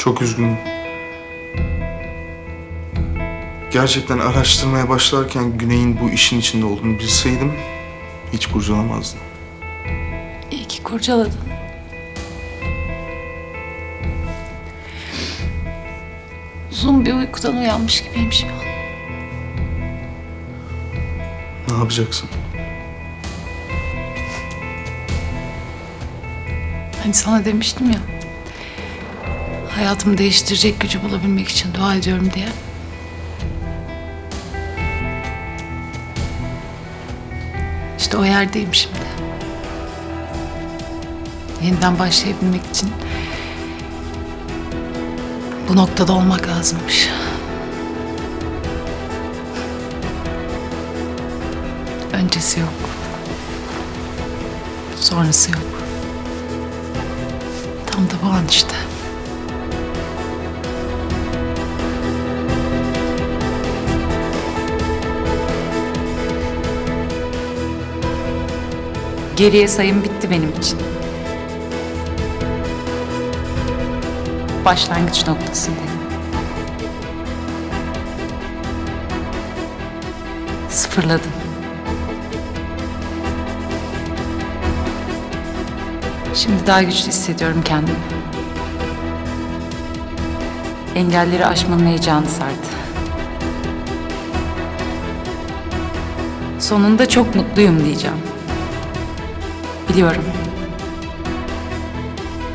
Çok üzgünüm. Gerçekten araştırmaya başlarken Güney'in bu işin içinde olduğunu bilseydim hiç kurcalamazdım. İyi ki kurcaladın. Uzun bir uykudan uyanmış gibiyim şu an. Ne yapacaksın? Hani sana demiştim ya. Hayatımı değiştirecek gücü bulabilmek için dua ediyorum diye. İşte o yerdeyim şimdi. Yeniden başlayabilmek için bu noktada olmak lazımmış. Öncesi yok. Sonrası yok. Tam da bu an işte. Geriye sayım bitti benim için. Başlangıç noktasındayım. Sıfırladım. Şimdi daha güçlü hissediyorum kendimi. Engelleri aşmanın heyecanı sardı. Sonunda çok mutluyum diyeceğim. Biliyorum.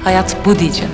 Hayat bu diyeceğim.